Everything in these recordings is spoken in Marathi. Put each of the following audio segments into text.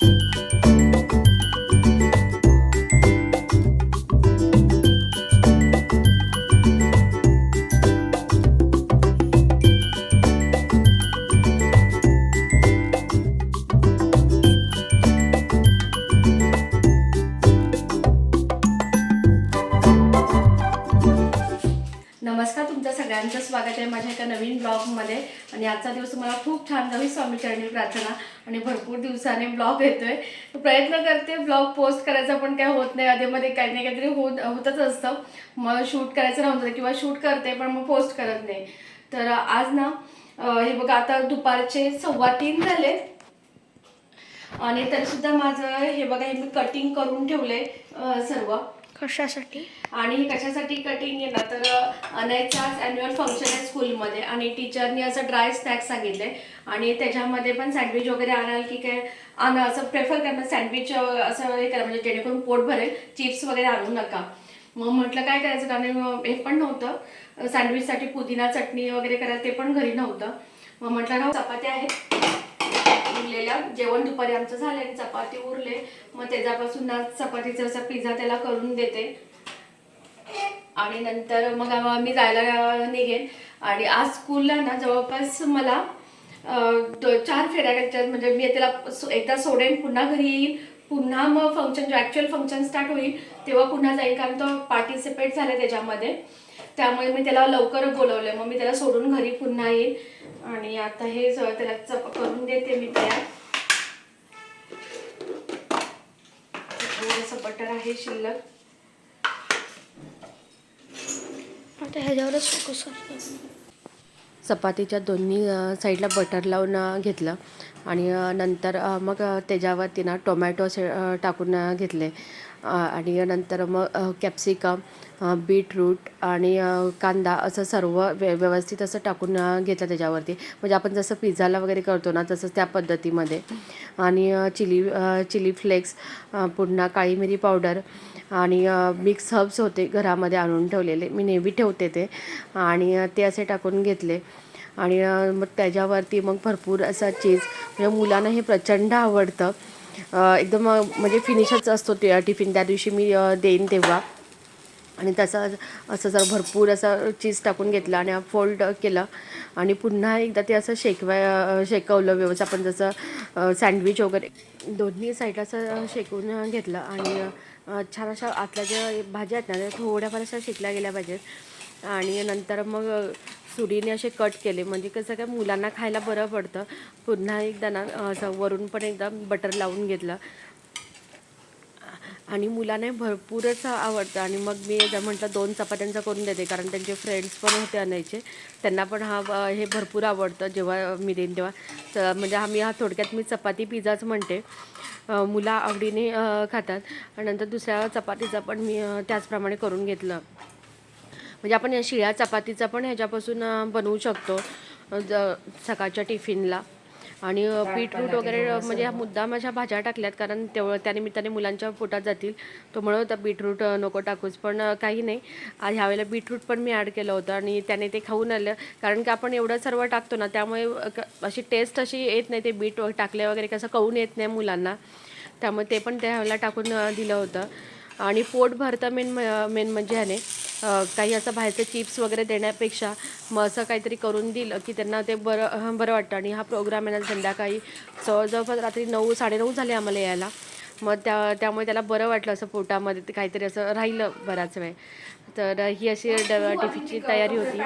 Thank you नमस्कार तुमच्या सगळ्यांचं स्वागत आहे माझ्या एका नवीन ब्लॉगमध्ये. आणि आजचा दिवस तुम्हाला खूप छान जावी स्वामीचरणी प्रार्थना आणि भरपूर दिवसाने ब्लॉग येतोय. प्रयत्न करते ब्लॉग पोस्ट करायचा पण काय होत नाही. अधेमध्ये काही नाही काहीतरी होत होतच असतं. मग शूट करायचं राहून जातं किंवा शूट करते पण मग पोस्ट करत नाही. तर आज ना हे बघा आता दुपारचे सव्वा तीन झाले. आणि तरीसुद्धा माझं हे बघा हे मी कटिंग करून ठेवलंय सर्व. कशासाठी? आणि हे कशासाठी कटिंग आहे ना तर अनयचा अॅन्युअल फंक्शन आहे स्कूलमध्ये आणि टीचरनी असं ड्राय स्नॅक्स सांगितले. आणि त्याच्यामध्ये पण सँडविच वगैरे आणाल की काय? आणा असं प्रेफर करणार सँडविच असं हे करा म्हणजे जेणेकरून पोट भरेल. चिप्स वगैरे आणू नका. मग म्हटलं काय करायचं? कारण हे पण नव्हतं. सँडविचसाठी पुदिना चटणी वगैरे करायला ते पण घरी नव्हतं. मग म्हटलं ना चपात्या आहेत. उरलेल्या जेवण दुपारी आमचं झालं आणि चपाती उरले. मग त्याच्यापासून चपातीचा असा पिझ्झा त्याला करून देते. आणि नंतर मग मी जायला निघेन. आणि आज स्कूलला ना जवळपास मला अं, चार फेऱ्या घ्यायच्या म्हणजे मी त्याला एकदा सोडेन पुन्हा घरी येईल पुन्हा मग फंक्शन ॲक्च्युअल फंक्शन स्टार्ट होईल तेव्हा पुन्हा जाईल कारण तो पार्टिसिपेट झाला त्याच्यामध्ये. त्यामुळे मी त्याला लवकर बोलवलं मग मी त्याला सोडून घरी पुन्हा येईल. आणि आता हे त्याला चप करून देते मी तयार. थोडंसं बटर आहे शिल्लक. आता ह्याच्यावरच फोकस करतो. चपातीच्या दोन्ही साईडला बटर लावून घेतलं. आणि नंतर मग त्याच्यावरती ना टोमॅटो से टाकून घेतले. आणि नंतर मग कॅप्सिकम बीटरूट आणि कांदा असं सर्व व्य व्यवस्थित असं टाकून घेतलं त्याच्यावरती. म्हणजे आपण जसं पिझ्झाला वगैरे करतो ना तसंच त्या पद्धतीमध्ये. आणि चिली चिली फ्लेक्स पुन्हा काळी मिरी पावडर आणि मिक्स हर्ब्स होते घरामध्ये आणून ठेवलेले. मी नेहमी ठेवते ते. आणि ते असे टाकून घेतले. आणि मग त्याच्यावरती मग भरपूर असा चीज म्हणजे मुलांना हे प्रचंड आवडतं. एकदम म्हणजे फिनिशच असतो ते टिफिन त्या दिवशी मी देईन तेव्हा. आणि तसं असं जर भरपूर असं चीज टाकून घेतलं आणि फोल्ड केलं आणि पुन्हा एकदा ते असं शेकवा शेकवलं व्यवस्थित आपण जसं सँडविच वगैरे. दोन्ही साईडला असं शेकून घेतलं. आणि छान अशा आतल्या ज्या भाज्या आहेत ना त्या थोड्याफार अशा शिकल्या गेल्या पाहिजेत. आणि नंतर मग सुरीने असे कट केले. म्हणजे कसं काय मुलांना खायला बरं पडतं. पुन्हा एकदा ना असं वरून पण एकदा बटर लावून घेतलं. आणि मुलांना भरपूरच आवडतं. आणि मग मी जर म्हटलं दोन चपात्यांचा करून देते कारण त्यांचे फ्रेंड्स पण होते आणायचे. त्यांना पण हा हे भरपूर आवडतं जेव्हा मी देईन तेव्हा. तर म्हणजे मी हा थोडक्यात मी चपाती पिझ्झाच म्हणते. मुलं आवडीने खातात. आणि नंतर दुसऱ्या चपातीचा पण मी त्याचप्रमाणे करून घेतलं. म्हणजे आपण या शिळ्या चपातीचा पण ह्याच्यापासून बनवू शकतो. ज सकाळच्या टिफिनला. आणि बीटरूट वगैरे म्हणजे ह्या मुद्दाम अशा भाज्या टाकल्यात कारण तेवढं त्यानिमित्ताने मुलांच्या पोटात जातील. तो म्हणत होता बीटरूट नको टाकूच. पण काही नाही. आज ह्यावेळेला बीटरूट पण मी ॲड केलं होतं आणि त्याने ते खाऊन आलं. कारण की आपण एवढं सर्व टाकतो ना त्यामुळे अशी टेस्ट अशी येत नाही ते बीट टाकले वगैरे कसं कळून येत नाही मुलांना. त्यामुळे ते पण त्यावेळेला टाकून दिलं होतं. आणि पोट भरतं मेन मेन म्हणजे ह्याने. काही असं बाहेरचे चिप्स वगैरे देण्यापेक्षा मग असं काहीतरी करून दिलं की त्यांना ते बरं बरं वाटतं. आणि हा प्रोग्राम आहे ना संध्याकाळी जवळजवळ रात्री नऊ साडेनऊ झाले आम्हाला यायला. मग त्या त्यामुळे त्याला बरं वाटलं असं पोटामध्ये ते काहीतरी असं राहिलं बराच वेळ. तर ही अशी ड टिफिनची तयारी होती.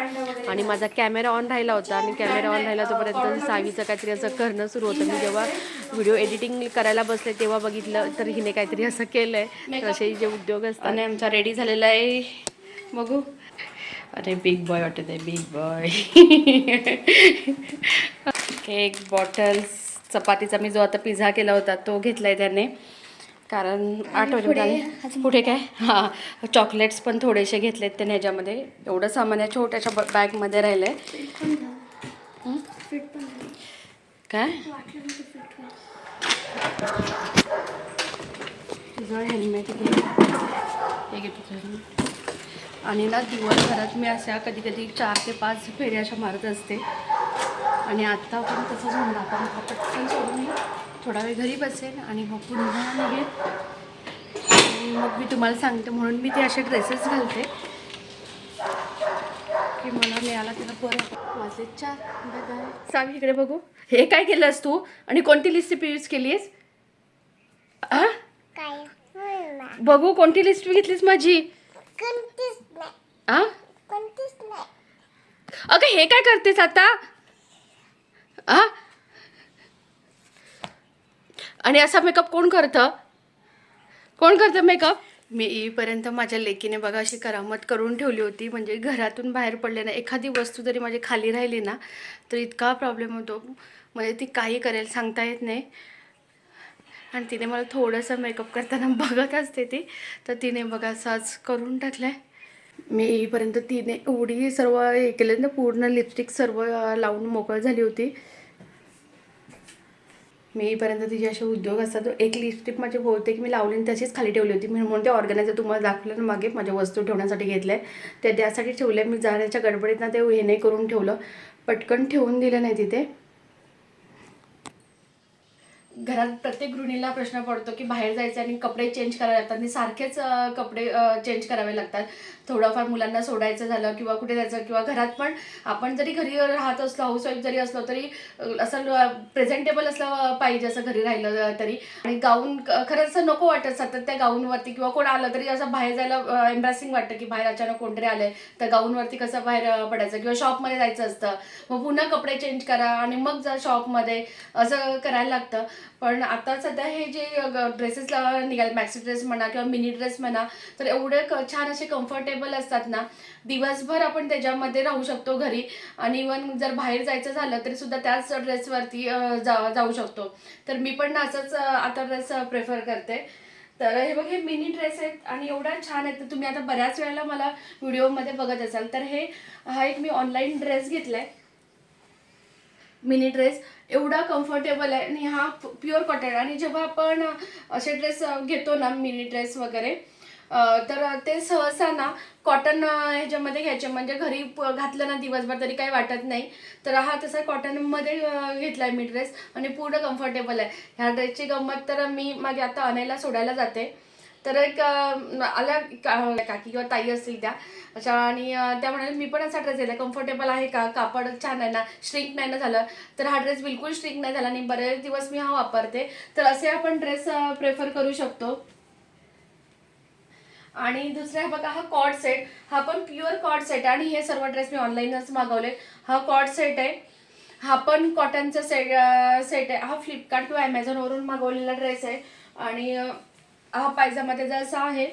आणि माझा कॅमेरा ऑन राहिला होता. आणि कॅमेरा ऑन राहिला तोपर्यंत सावीचं काहीतरी असं करणं सुरू होतं. मी जेव्हा व्हिडिओ एडिटिंग करायला बसले तेव्हा बघितलं तर हिने काहीतरी असं केलं आहे तर असे जे उद्योग असतात. आणि आमचा रेडी झालेला आहे. बघू. अरे बिग बॉय वाटत आहे बिग बॉय केक बॉटल्स चपातीचा मी जो आता पिझ्झा केला होता तो घेतलाय त्याने. कारण आठवले पुढे काय? हां चॉकलेट्स पण थोडेसे घेतलेत त्याने ह्याच्यामध्ये. एवढं सामान या छोट्याशा ब- बॅगमध्ये राहिलं आहे. काय? हेल्मेट घे हे घे तुझं helmet. आणि ना दिवसभरात मी अशा कधी कधी चार ते पाच फेऱ्या अशा मारत असते. आणि आत्ता पण तसंच होणार आपण पटकन सोडून. थोडा वेळ घरी बसेल आणि मग पुन्हा निघेल आणि मग मी तुम्हाला सांगते म्हणून मी ते असे ड्रेसेस घालते. की मला मिळाला त्याला बरं वाजले चार बाय सावी इकडे बघू. हे काय केलंस तू? आणि कोणती लिस्ट यूज केलीस आ? काय? बघू कोणती लिस्ट घेतलीस माझी? आ? अगं हे काय करतेस आता? आ? आणि असा मेकअप कोण करतं? कोण करतं मेकअप मी येईपर्यंत माझ्या लेकीने बघा अशी करामत करून ठेवली होती. म्हणजे घरातून बाहेर पडले ना एखादी वस्तू जरी माझी खाली राहिली ना तर इतका प्रॉब्लेम होतो. म्हणजे ती काही करेल सांगता येत नाही. आणि तिने मला थोडंसं मेकअप करताना बघत असते ती. तर तिने बघा असंच करून टाकलं आहे मी येईपर्यंत तिने एवढी सर्व हे केलं ना पूर्ण लिपस्टिक सर्व लावून मोकळ झाली होती. मी येईपर्यंत तिचे असे उद्योग असतात. एक लिपस्टिक माझी बहुतेक मी लावली आणि तशीच खाली ठेवली होती. मी म्हणून ते ऑर्गनायझर तुम्हाला दाखवलं ना मागे माझ्या वस्तू ठेवण्यासाठी घेतलं आहे ते त्यासाठी ठेवले मी जाण्याच्या गडबडीत ना ते हे नाही करून ठेवलं. पटकन ठेवून दिलं नाही तिथे. घरात प्रत्येक गृहिणीला प्रश्न पडतो की बाहेर जायचं आणि कपडे चेंज करावे लागतात. आणि सारखेच कपडे चेंज करावे लागतात. थोडंफार मुलांना सोडायचं झालं किंवा कुठे जायचं किंवा घरात पण आपण जरी घरी राहत असलो हाऊसवाईफ जरी असलो तरी असं प्रेझेंटेबल असलं पाहिजे असं घरी राहिलं तरी. आणि गाऊन खरंच असं नको वाटत सतत त्या गाऊनवरती किंवा कोण आलं तरी असं बाहेर जायला एम्ब्रेसिंग वाटतं की बाहेर अचानक कोणतरी आलंय तर गाऊनवरती कसं बाहेर पडायचं किंवा शॉपमध्ये जायचं असतं. मग पुन्हा कपडे चेंज करा आणि मग जा शॉपमध्ये असं करायला लागतं. पण आता सध्या हे जे ड्रेसेस निघाले मॅक्सी ड्रेस म्हणा किंवा मिनी ड्रेस म्हणा तर एवढे क- छान असे कम्फर्टेबल असतात ना दिवसभर आपण त्याच्यामध्ये राहू शकतो घरी. आणि इवन जर बाहेर जायचं झालं तरी सुद्धा त्याच ड्रेसवरती जा जाऊ शकतो. तर मी पण असंच आता ड्रेस प्रेफर करते. तर हे बघ हे मिनी ड्रेस आहेत आणि एवढा छान आहेत. तर तुम्ही आता बऱ्याच वेळेला मला व्हिडिओमध्ये बघत असाल. तर हे हा एक मी ऑनलाईन ड्रेस घेतला आहे मिनी ड्रेस एवढा कम्फर्टेबल आहे. आणि हा प्युअर कॉटन आणि जेव्हा आपण असे ड्रेस घेतो ना मिनी ड्रेस वगैरे तर ते सहसा ना कॉटन ह्याच्यामध्ये घ्यायचे. म्हणजे घरी प- घातलं ना दिवसभर तरी काही वाटत नाही. तर हा तसा कॉटनमध्ये घेतला आहे मी ड्रेस आणि पूर्ण कम्फर्टेबल आहे. ह्या ड्रेसची गंमत तर मी मागे आता आणायला सोडायला जाते. तर एक आल्या का- काकी किंवा ताई असतील त्या अशा आणि त्या म्हणाल्या मी पण असा ड्रेस दिला कम्फर्टेबल आहे का? कापड छान आहे ना? श्रिंक नाही ना झालं? तर हा ड्रेस बिलकुल श्रिंक नाही झाला आणि बरेच दिवस मी हा वापरते. तर असे आपण ड्रेस प्रेफर करू शकतो. आणि दुसरा बघा हा कॉड सेट हा पण प्युअर कॉड सेट आहे आणि हे सर्व ड्रेस मी ऑनलाईनच मागवले. हा कॉड सेट आहे. हा पण कॉटनचा सेट सेट आहे. हा फ्लिपकार्ट किंवा ॲमेझॉनवरून मागवलेला ड्रेस आहे. आणि हा पायजामा त्याचा असा आहे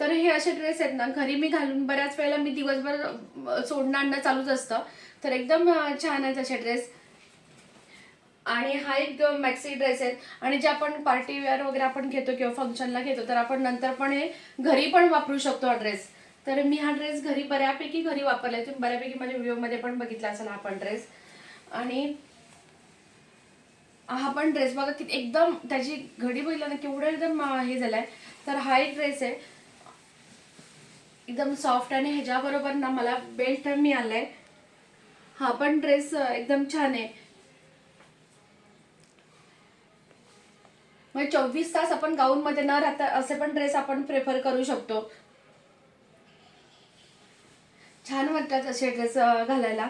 तर हे असे ड्रेस आहेत ना घरी मी घालून बऱ्याच वेळेला मी दिवसभर सोडणं आणणं चालूच असतं. तर एकदम छान आहेत असे ड्रेस आणि हा एक मॅक्सी ड्रेस आहे. आणि जे आपण पार्टी वेअर वगैरे आपण घेतो किंवा फंक्शनला घेतो तर आपण नंतर पण हे घरी पण वापरू शकतो हा ड्रेस तर मी हा ड्रेस घरी बऱ्यापैकी घरी वापरला तुम्ही बऱ्यापैकी माझ्या व्हिडिओमध्ये पण बघितला असेल हा पण ड्रेस आणि हा पण ड्रेस बघा किती एकदम त्याची घडी बघितलं ना केवढं एकदम हे झालंय. तर हा एक ड्रेस आहे. एकदम सॉफ्ट आणि ह्याच्याबरोबर ना मला बेल्ट मिळालाय. हा पण ड्रेस एकदम छान आहे. म्हणजे चोवीस तास आपण गाऊन मध्ये न राहता असे पण ड्रेस आपण प्रेफर करू शकतो. छान वाटतात असे ड्रेस घालायला.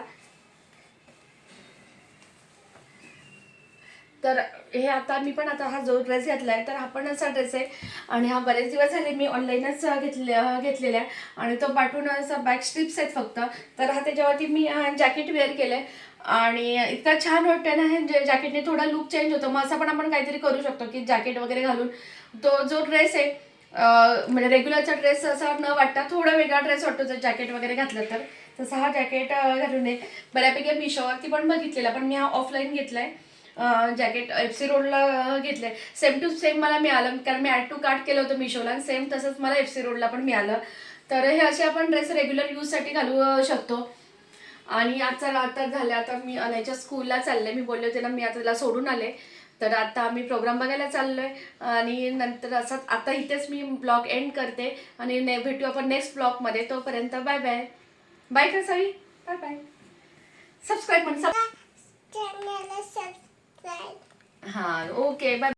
तर हे आता मी पण आता हा जो ड्रेस घेतला आहे तर हा पण असा ड्रेस आहे. आणि हा बरेच दिवस झाले मी ऑनलाईनच घेतले घेतलेला आहे आणि तो पाठवून असा बॅक स्ट्रिप्स आहेत फक्त. तर हा त्याच्यावरती मी जॅकेट वेअर केलंय. आणि इतका छान वाटतं ना हे जॅकेटने थोडा लुक चेंज होतो. मग असं पण आपण काहीतरी करू शकतो की जॅकेट वगैरे घालून. तो जो ड्रेस आहे म्हणजे रेग्युलरचा ड्रेस असा न वाटता थोडा वेगळा ड्रेस वाटतो जर जॅकेट वगैरे घातलं तर. तसा हा जॅकेट घालून आहे बऱ्यापैकी मिशोवरती पण बघितलेला पण मी हा ऑफलाईन घेतला आहे जॅकेट एफ सी रोडला घेतले सेम टू सेम मला मिळालं कारण मी ॲड टू कार्ट केलं होतं मिशोला आणि सेम तसंच मला एफ सी रोडला पण मिळालं. तर हे असे आपण ड्रेस रेग्युलर यूजसाठी घालू शकतो. आणि आजचा आता झालं आता मी याच्या स्कूलला चालले. मी बोलले होते ना मी आता त्याला सोडून आले. तर आता आम्ही प्रोग्राम बघायला चाललो आहे आणि नंतर असंच आता इथेच मी ब्लॉग एंड करते. आणि ने भेटू आपण नेक्स्ट ब्लॉगमध्ये तोपर्यंत बाय बाय बाय का बाय बाय सबस्क्राईब म्हण सब चॅनलला सबस्क्राईब हा ओके बाय